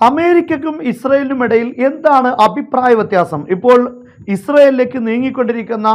അമേരിക്കക്കും ഇസ്രയേലിനും ഇടയിൽ എന്താണ് അഭിപ്രായ വ്യത്യാസം? ഇപ്പോൾ ഇസ്രയേലിലേക്ക് നീങ്ങിക്കൊണ്ടിരിക്കുന്ന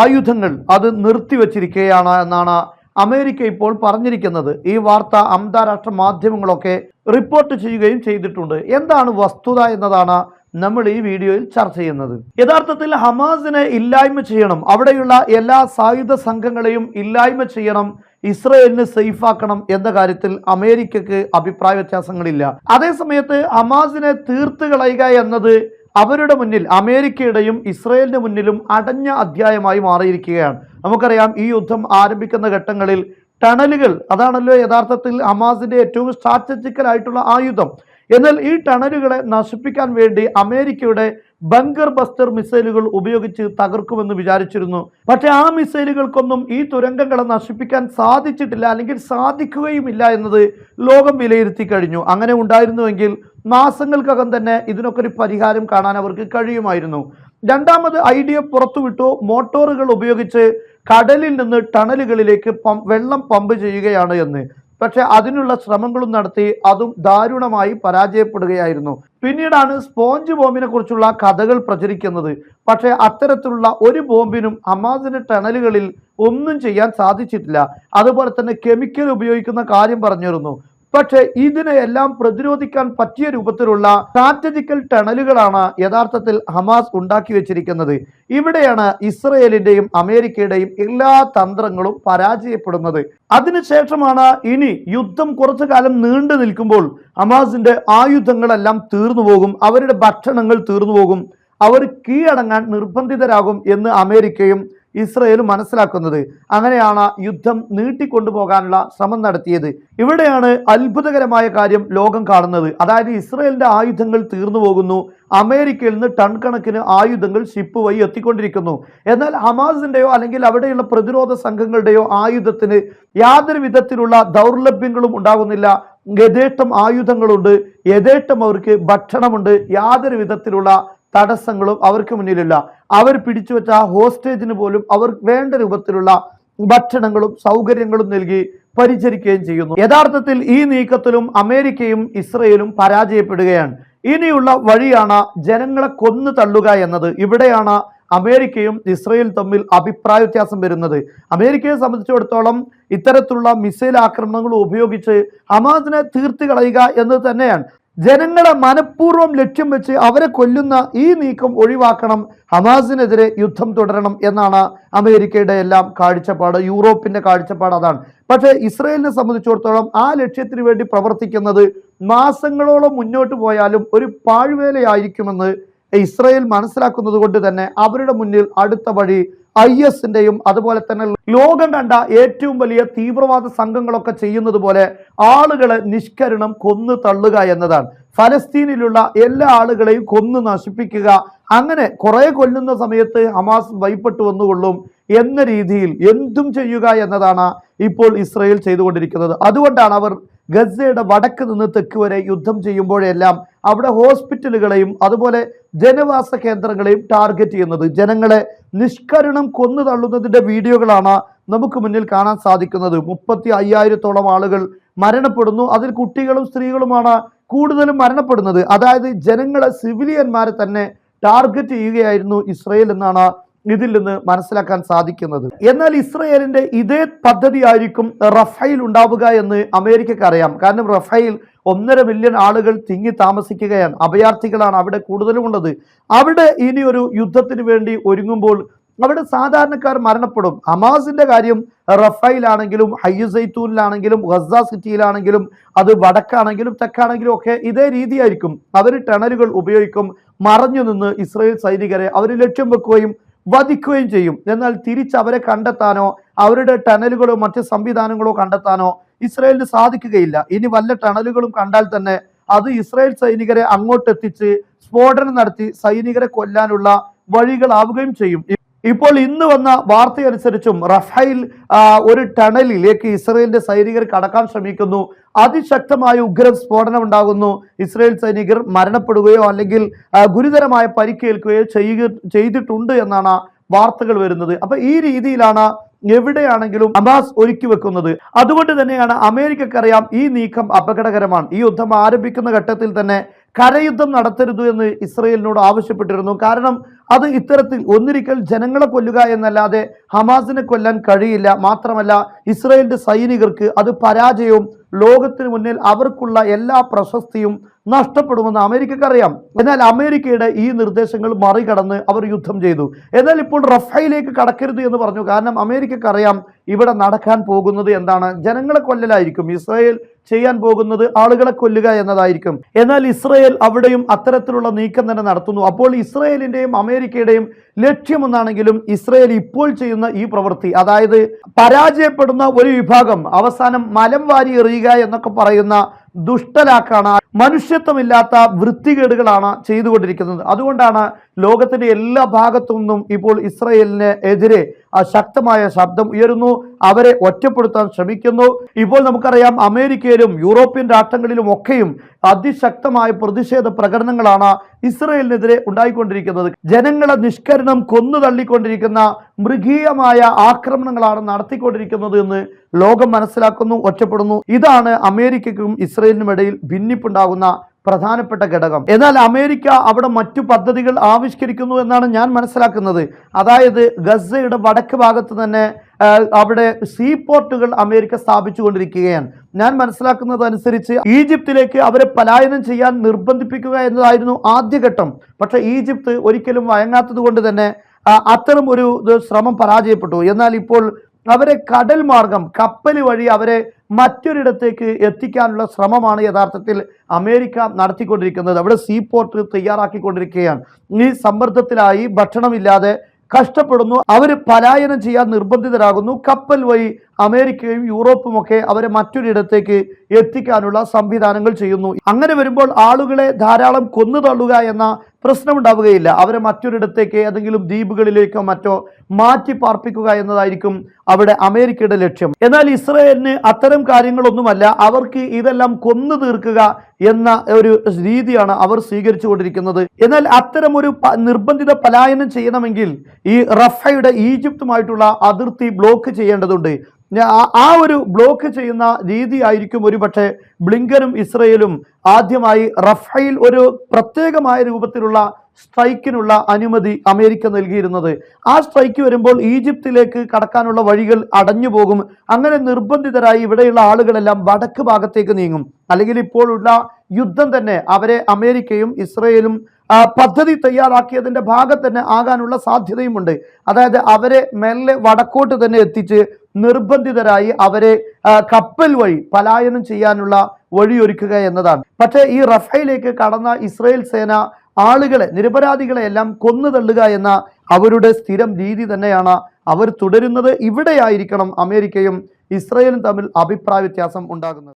ആയുധങ്ങൾ അത് നിർത്തിവച്ചിരിക്കുകയാണ് എന്നാണ് അമേരിക്ക ഇപ്പോൾ പറഞ്ഞിരിക്കുന്നത് ഈ വാർത്ത അന്താരാഷ്ട്ര മാധ്യമങ്ങളൊക്കെ റിപ്പോർട്ട് ചെയ്യുകയും ചെയ്തിട്ടുണ്ട്. എന്താണ് വസ്തുത എന്നതാണ് നമ്മൾ ഈ വീഡിയോയിൽ ചർച്ച ചെയ്യുന്നത്. യഥാർത്ഥത്തിൽ ഹമാസിനെ ഇല്ലായ്മ ചെയ്യണം. അവിടെയുള്ള എല്ലാ സായുധ സംഘങ്ങളെയും ഇല്ലായ്മ ചെയ്യണം. ഇസ്രയേലിന് സേഫാക്കണം എന്ന കാര്യത്തിൽ അമേരിക്കക്ക് അഭിപ്രായ വ്യത്യാസങ്ങളില്ല. അതേസമയത്ത് ഹമാസിനെ തീർത്ത് കളയുക എന്നത് അവരുടെ മുന്നിൽ അമേരിക്കയുടെയും ഇസ്രയേലിന്റെ മുന്നിലും അടഞ്ഞ അധ്യായമായി മാറിയിരിക്കുകയാണ്. നമുക്കറിയാം ഈ യുദ്ധം ആരംഭിക്കുന്ന ഘട്ടങ്ങളിൽ ടണലുകൾ അതാണല്ലോ യഥാർത്ഥത്തിൽ ഹമാസിന്റെ ഏറ്റവും സ്ട്രാറ്റജിക്കൽ ആയിട്ടുള്ള ആയുധം. എന്നാൽ ഈ ടണലുകളെ നശിപ്പിക്കാൻ വേണ്ടി അമേരിക്കയുടെ ബങ്കർ ബസ്റ്റർ മിസൈലുകൾ ഉപയോഗിച്ച് തകർക്കുമെന്ന് വിചാരിച്ചിരുന്നു. പക്ഷേ ആ മിസൈലുകൾക്കൊന്നും ഈ തുരങ്കങ്ങളെ നശിപ്പിക്കാൻ സാധിച്ചിട്ടില്ല അല്ലെങ്കിൽ സാധിക്കുകയുമില്ല എന്നത് ലോകം വിലയിരുത്തി കഴിഞ്ഞു. അങ്ങനെ ഉണ്ടായിരുന്നുവെങ്കിൽ മാസങ്ങൾക്കകം തന്നെ ഇതിനൊക്കെ ഒരു പരിഹാരം കാണാൻ അവർക്ക് കഴിയുമായിരുന്നു. രണ്ടാമത് ഐഡിയ പുറത്തുവിട്ടു. മോട്ടോറുകൾ ഉപയോഗിച്ച് കടലിൽ നിന്ന് ടണലുകളിലേക്ക് വെള്ളം പമ്പ് ചെയ്യുകയാണ് എന്ന്. പക്ഷെ അതിനുള്ള ശ്രമങ്ങളും നടത്തി അതും ദാരുണമായി പരാജയപ്പെടുകയായിരുന്നു. പിന്നീടാണ് സ്പോഞ്ച് ബോംബിനെ കുറിച്ചുള്ള കഥകൾ പ്രചരിക്കുന്നത്. പക്ഷേ അത്തരത്തിലുള്ള ഒരു ബോംബിനും ഹമാസിന്റെ ടണലുകളിൽ ഒന്നും ചെയ്യാൻ സാധിച്ചിട്ടില്ല. അതുപോലെ തന്നെ കെമിക്കൽ ഉപയോഗിക്കുന്ന കാര്യം പറഞ്ഞിരുന്നു. പക്ഷേ ഇതിനെയെല്ലാം പ്രതിരോധിക്കാൻ പറ്റിയ രൂപത്തിലുള്ള സ്ട്രാറ്റജിക്കൽ ടണലുകളാണ് യഥാർത്ഥത്തിൽ ഹമാസ് ഉണ്ടാക്കി വെച്ചിരിക്കുന്നത്. ഇവിടെയാണ് ഇസ്രയേലിന്റെയും അമേരിക്കയുടെയും എല്ലാ തന്ത്രങ്ങളും പരാജയപ്പെടുന്നത്. അതിനുശേഷമാണ് ഇനി യുദ്ധം കുറച്ചു കാലം നീണ്ടു നിൽക്കുമ്പോൾ ഹമാസിന്റെ ആയുധങ്ങളെല്ലാം തീർന്നു പോകും അവരുടെ ഭക്ഷണങ്ങൾ തീർന്നു പോകും അവർ കീഴടങ്ങാൻ നിർബന്ധിതരാകും എന്ന് അമേരിക്കയും ഇസ്രയേലും മനസ്സിലാക്കുന്നത്. അങ്ങനെയാണ് യുദ്ധം നീട്ടിക്കൊണ്ടുപോകാനുള്ള ശ്രമം നടത്തിയത്. ഇവിടെയാണ് അത്ഭുതകരമായ കാര്യം ലോകം കാണുന്നത്. അതായത് ഇസ്രയേലിന്റെ ആയുധങ്ങൾ തീർന്നു പോകുന്നു. അമേരിക്കയിൽ നിന്ന് ടൺ കണക്കിന് ആയുധങ്ങൾ ഷിപ്പ് വഴി എത്തിക്കൊണ്ടിരിക്കുന്നു. എന്നാൽ ഹമാസിന്റെയോ അല്ലെങ്കിൽ അവിടെയുള്ള പ്രതിരോധ സംഘങ്ങളുടെയോ ആയുധത്തിന് യാതൊരു വിധത്തിലുള്ള ദൗർലഭ്യങ്ങളും ഉണ്ടാകുന്നില്ല. യഥേഷ്ടം ആയുധങ്ങളുണ്ട്. യഥേഷ്ടം അവർക്ക് ഭക്ഷണമുണ്ട്. യാതൊരു വിധത്തിലുള്ള തടസ്സങ്ങളും അവർക്ക് മുന്നിലില്ല. അവർ പിടിച്ചു വെച്ച ആ ഹോസ്റ്റേജിന് പോലും അവർ വേണ്ട രൂപത്തിലുള്ള ഭക്ഷണങ്ങളും സൗകര്യങ്ങളും നൽകി പരിചരിക്കുകയും ചെയ്യുന്നു. യഥാർത്ഥത്തിൽ ഈ നീക്കത്തിലും അമേരിക്കയും ഇസ്രയേലും പരാജയപ്പെടുകയാണ്. ഇനിയുള്ള വഴിയാണ് ജനങ്ങളെ കൊന്നു തള്ളുക എന്നത്. ഇവിടെയാണ് അമേരിക്കയും ഇസ്രയേൽ തമ്മിൽ അഭിപ്രായ വ്യത്യാസം വരുന്നത്. അമേരിക്കയെ സംബന്ധിച്ചിടത്തോളം ഇത്തരത്തിലുള്ള മിസൈൽ ആക്രമണങ്ങൾ ഉപയോഗിച്ച് ഹമാസിനെ തീർത്ത് കളയുക എന്നത് തന്നെയാണ്. ജനങ്ങളെ മനഃപൂർവം ലക്ഷ്യം വെച്ച് അവരെ കൊല്ലുന്ന ഈ നീക്കം ഒഴിവാക്കണം. ഹമാസിനെതിരെ യുദ്ധം തുടരണം എന്നാണ് അമേരിക്കയുടെ എല്ലാം കാഴ്ചപ്പാട് യൂറോപ്പിന്റെ കാഴ്ചപ്പാട് അതാണ്. പക്ഷേ ഇസ്രയേലിനെ സംബന്ധിച്ചിടത്തോളം ആ ലക്ഷ്യത്തിന് വേണ്ടി പ്രവർത്തിക്കുന്നത് മാസങ്ങളോളം മുന്നോട്ട് പോയാലും ഒരു പാഴ്വേലയായിരിക്കുമെന്ന് ഇസ്രയേൽ മനസ്സിലാക്കുന്നത് കൊണ്ട് തന്നെ അവരുടെ മുന്നിൽ അടുത്ത വഴി ഐ എസിന്റെയും അതുപോലെ തന്നെ ലോകം കണ്ട ഏറ്റവും വലിയ തീവ്രവാദ സംഘങ്ങളൊക്കെ ചെയ്യുന്നത് പോലെ ആളുകളെ നിഷ്കരണം കൊന്നു തള്ളുക എന്നതാണ്. ഫലസ്തീനിലുള്ള എല്ലാ ആളുകളെയും കൊന്നു നശിപ്പിക്കുക. അങ്ങനെ കുറെ കൊല്ലുന്ന സമയത്ത് ഹമാസ് ഭയപ്പെട്ടു വന്നുകൊള്ളും എന്ന രീതിയിൽ എന്തും ചെയ്യുക എന്നതാണ് ഇപ്പോൾ ഇസ്രയേൽ ചെയ്തുകൊണ്ടിരിക്കുന്നത്. അതുകൊണ്ടാണ് അവർ ഗസയുടെ വടക്ക് നിന്ന് തെക്ക് വരെ യുദ്ധം ചെയ്യുമ്പോഴെല്ലാം അവിടെ ഹോസ്പിറ്റലുകളെയും അതുപോലെ ജനവാസ കേന്ദ്രങ്ങളെയും ടാർഗറ്റ് ചെയ്യുന്നത്. ജനങ്ങളെ നിഷ്കരണം കൊന്നു തള്ളുന്നതിന്റെ വീഡിയോകളാണ് നമുക്ക് മുന്നിൽ കാണാൻ സാധിക്കുന്നത്. മുപ്പത്തി അയ്യായിരത്തോളം ആളുകൾ മരണപ്പെടുന്നു. അതിൽ കുട്ടികളും സ്ത്രീകളുമാണ് കൂടുതലും മരണപ്പെടുന്നത്. അതായത് ജനങ്ങളെ സിവിലിയന്മാരെ തന്നെ ടാർഗറ്റ് ചെയ്യുകയായിരുന്നു ഇസ്രയേൽ എന്നാണ് ഇതിൽ നിന്ന് മനസ്സിലാക്കാൻ സാധിക്കുന്നത്. എന്നാൽ ഇസ്രയേലിന്റെ ഇതേ പദ്ധതി ആയിരിക്കും റഫൈൽ ഉണ്ടാവുക എന്ന് അമേരിക്കക്ക് അറിയാം. കാരണം റഫൈൽ ഒന്നര മില്യൺ ആളുകൾ തിങ്ങി താമസിക്കുകയാണ്. അഭയാർത്ഥികളാണ് അവിടെ കൂടുതലും ഉള്ളത്. അവിടെ ഇനി ഒരു യുദ്ധത്തിന് വേണ്ടി ഒരുങ്ങുമ്പോൾ അവിടെ സാധാരണക്കാർ മരണപ്പെടും. ഹമാസിന്റെ കാര്യം റഫൈലാണെങ്കിലും ഹയ്യുസൈത്തൂനിലാണെങ്കിലും ഗസ സിറ്റിയിലാണെങ്കിലും അത് വടക്കാണെങ്കിലും തെക്കാണെങ്കിലും ഒക്കെ ഇതേ രീതിയായിരിക്കും. അവർ ടണലുകൾ ഉപയോഗിക്കും. മറഞ്ഞു നിന്ന് ഇസ്രയേൽ സൈനികരെ അവർ ലക്ഷ്യം വെക്കുകയും വധിക്കുകയും ചെയ്യും. എന്നാൽ തിരിച്ച് അവരെ കണ്ടെത്താനോ അവരുടെ ടണലുകളോ മറ്റ് സംവിധാനങ്ങളോ കണ്ടെത്താനോ ഇസ്രയേലിന് സാധിക്കുകയില്ല. ഇനി വല്ല ടണലുകളും കണ്ടാൽ തന്നെ അത് ഇസ്രായേൽ സൈനികരെ അങ്ങോട്ടെത്തിച്ച് സ്ഫോടനം നടത്തി സൈനികരെ കൊല്ലാനുള്ള വഴികളാവുകയും ചെയ്യും. ഇപ്പോൾ ഇന്ന് വന്ന വാർത്തയനുസരിച്ചും റഫൈൽ ഒരു ടണലിലേക്ക് ഇസ്രയേലിന്റെ സൈനികർ കടക്കാൻ ശ്രമിക്കുന്നു. അതിശക്തമായ ഉഗ്ര സ്ഫോടനം ഉണ്ടാകുന്നു ഇസ്രയേൽ സൈനികർ മരണപ്പെടുകയോ അല്ലെങ്കിൽ ഗുരുതരമായ പരിക്കേൽക്കുകയോ ചെയ്യുക ചെയ്തിട്ടുണ്ട് എന്നാണ് വാർത്തകൾ വരുന്നത്. അപ്പൊ ഈ രീതിയിലാണ് എവിടെയാണെങ്കിലും ഹമാസ് ഒരുക്കി വെക്കുന്നത്. അതുകൊണ്ട് തന്നെയാണ് അമേരിക്കക്കറിയാം ഈ നീക്കം അപകടകരമാണ്. ഈ യുദ്ധം ആരംഭിക്കുന്ന ഘട്ടത്തിൽ തന്നെ കരയുദ്ധം നടത്തരുത് എന്ന് ഇസ്രയേലിനോട് ആവശ്യപ്പെട്ടിരുന്നു. കാരണം അത് ഇത്തരത്തിൽ ഒന്നിരിക്കൽ ജനങ്ങളെ കൊല്ലുക എന്നല്ലാതെ ഹമാസിനെ കൊല്ലാൻ കഴിയില്ല. മാത്രമല്ല ഇസ്രയേലിന്റെ സൈനികർക്ക് അത് പരാജയവും ലോകത്തിന് മുന്നിൽ അവർക്കുള്ള എല്ലാ പ്രശസ്തിയും നഷ്ടപ്പെടുമെന്ന് അമേരിക്കക്ക് അറിയാം എന്നാൽ അമേരിക്കയുടെ ഈ നിർദ്ദേശങ്ങൾ മറികടന്ന് അവർ യുദ്ധം ചെയ്തു. എന്നാൽ ഇപ്പോൾ റഫൈലേക്ക് കടക്കരുത് എന്ന് പറഞ്ഞു. കാരണം അമേരിക്കക്ക് അറിയാം ഇവിടെ നടക്കാൻ പോകുന്നത് എന്താണ്? ജനങ്ങളെ കൊല്ലലായിരിക്കും. ഇസ്രായേൽ ചെയ്യാൻ പോകുന്നത് ആളുകളെ കൊല്ലുക എന്നതായിരിക്കും. എന്നാൽ ഇസ്രായേൽ അവിടെയും അത്തരത്തിലുള്ള നീക്കം തന്നെ നടത്തുന്നു. അപ്പോൾ ഇസ്രയേലിന്റെയും അമേരിക്കയുടെയും ലക്ഷ്യമെന്നാണെങ്കിലും ഇസ്രായേൽ ഇപ്പോൾ ചെയ്യുന്ന ഈ പ്രവൃത്തി. അതായത് പരാജയപ്പെടുന്ന ഒരു വിഭാഗം അവസാനം മലം വാരി എറിയുക എന്നൊക്കെ പറയുന്ന ദുഷ്ടലാക്കാണ് മനുഷ്യത്വമില്ലാത്ത വൃത്തികേടുകളാണ് ചെയ്തുകൊണ്ടിരിക്കുന്നത്. അതുകൊണ്ടാണ് ലോകത്തിന്റെ എല്ലാ ഭാഗത്തു നിന്നും ഇപ്പോൾ ഇസ്രയേലിന് എതിരെ ആ ശക്തമായ ശബ്ദം ഉയരുന്നു. അവരെ ഒറ്റപ്പെടുത്താൻ ശ്രമിക്കുന്നു. ഇപ്പോൾ നമുക്കറിയാം അമേരിക്കയിലും യൂറോപ്യൻ രാഷ്ട്രങ്ങളിലും ഒക്കെയും അതിശക്തമായ പ്രതിഷേധ പ്രകടനങ്ങളാണ് ഇസ്രയേലിനെതിരെ ഉണ്ടായിക്കൊണ്ടിരിക്കുന്നത്. ജനങ്ങളെ നിഷ്കരണം കൊന്നു തള്ളിക്കൊണ്ടിരിക്കുന്ന മൃഗീയമായ ആക്രമണങ്ങളാണ് നടത്തിക്കൊണ്ടിരിക്കുന്നത് എന്ന് ലോകം മനസ്സിലാക്കുന്നു ഒറ്റപ്പെടുന്നു. ഇതാണ് അമേരിക്കയ്ക്കും ഇസ്രയേലിനും ഇടയിൽ ഭിന്നിപ്പുണ്ടാകുന്ന പ്രധാനപ്പെട്ട ഘടകം. എന്നാൽ അമേരിക്ക അവിടെ മറ്റു പദ്ധതികൾ ആവിഷ്കരിക്കുന്നു എന്നാണ് ഞാൻ മനസ്സിലാക്കുന്നത്. അതായത് ഗസയുടെ വടക്ക് ഭാഗത്ത് തന്നെ അവിടെ സീ പോർട്ടുകൾ അമേരിക്ക സ്ഥാപിച്ചുകൊണ്ടിരിക്കുകയാണ്. ഞാൻ മനസ്സിലാക്കുന്നത് അനുസരിച്ച് ഈജിപ്തിലേക്ക് അവരെ പലായനം ചെയ്യാൻ നിർബന്ധിപ്പിക്കുക എന്നതായിരുന്നു ആദ്യഘട്ടം. പക്ഷേ ഈജിപ്ത് ഒരിക്കലും വഴങ്ങാത്തത് കൊണ്ട് തന്നെ അത്തരം ഒരു ശ്രമം പരാജയപ്പെട്ടു. എന്നാൽ ഇപ്പോൾ അവരെ കടൽ മാർഗം കപ്പൽ വഴി അവരെ മറ്റൊരിടത്തേക്ക് എത്തിക്കാനുള്ള ശ്രമമാണ് യഥാർത്ഥത്തിൽ അമേരിക്ക നടത്തിക്കൊണ്ടിരിക്കുന്നത്. അവിടെ സീ പോർട്ട് തയ്യാറാക്കിക്കൊണ്ടിരിക്കുകയാണ്. ഈ സമ്മർദ്ദത്തിലായി ഭക്ഷണമില്ലാതെ കഷ്ടപ്പെടുന്നു. അവർ പലായനം ചെയ്യാൻ നിർബന്ധിതരാകുന്നു. കപ്പൽ വഴി അമേരിക്കയും യൂറോപ്പും ഒക്കെ അവരെ മറ്റൊരിടത്തേക്ക് എത്തിക്കാനുള്ള സംവിധാനങ്ങൾ ചെയ്യുന്നു. അങ്ങനെ വരുമ്പോൾ ആളുകളെ ധാരാളം കൊന്നു തള്ളുക എന്ന പ്രശ്നമുണ്ടാവുകയില്ല. അവരെ മറ്റൊരിടത്തേക്ക് ഏതെങ്കിലും ദ്വീപുകളിലേക്കോ മറ്റോ മാറ്റി പാർപ്പിക്കുക എന്നതായിരിക്കും അവിടെ അമേരിക്കയുടെ ലക്ഷ്യം. എന്നാൽ ഇസ്രയേലിന് അത്തരം കാര്യങ്ങളൊന്നുമല്ല. അവർക്ക് ഇതെല്ലാം കൊന്നു തീർക്കുക എന്ന ഒരു രീതിയാണ് അവർ സ്വീകരിച്ചു കൊണ്ടിരിക്കുന്നത് എന്നാൽ അത്തരം ഒരു നിർബന്ധിത പലായനം ചെയ്യണമെങ്കിൽ ഈ റഫയുടെ ഈജിപ്തുമായിട്ടുള്ള അതിർത്തി ബ്ലോക്ക് ചെയ്യേണ്ടതുണ്ട്. ആ- ഒരു ബ്ലോക്ക് ചെയ്യുന്ന രീതി ആയിരിക്കും ഒരു പക്ഷേ ബ്ലിങ്കനും ഇസ്രയേലും ആദ്യമായി റഫൈൽ ഒരു പ്രത്യേകമായ രൂപത്തിലുള്ള സ്ട്രൈക്കിനുള്ള അനുമതി അമേരിക്ക നൽകിയിരുന്നത്. ആ സ്ട്രൈക്ക് വരുമ്പോൾ ഈജിപ്തിലേക്ക് കടക്കാനുള്ള വഴികൾ അടഞ്ഞു പോകും. അങ്ങനെ നിർബന്ധിതരായി ഇവിടെയുള്ള ആളുകളെല്ലാം വടക്ക് ഭാഗത്തേക്ക് നീങ്ങും. അല്ലെങ്കിൽ ഇപ്പോഴുള്ള യുദ്ധം തന്നെ അവരെ അമേരിക്കയും ഇസ്രയേലും പദ്ധതി തയ്യാറാക്കിയതിന്റെ ഭാഗം തന്നെ ആകാനുള്ള സാധ്യതയുമുണ്ട്. അതായത് അവരെ മെല്ലെ വടക്കോട്ട് തന്നെ എത്തിച്ച് നിർബന്ധിതരായി അവരെ കപ്പൽ വഴി പലായനം ചെയ്യാനുള്ള വഴിയൊരുക്കുക എന്നതാണ്. പക്ഷേ ഈ റഫയിലേക്ക് കടന്ന ഇസ്രയേൽ സേന ആളുകളെ നിരപരാധികളെ എല്ലാം കൊന്നു തള്ളുക എന്ന അവരുടെ സ്ഥിരം രീതി തന്നെയാണ് അവർ തുടരുന്നത്. ഇവിടെയായിരിക്കണം അമേരിക്കയും ഇസ്രയേലും തമ്മിൽ അഭിപ്രായ വ്യത്യാസം ഉണ്ടാകുന്നത്.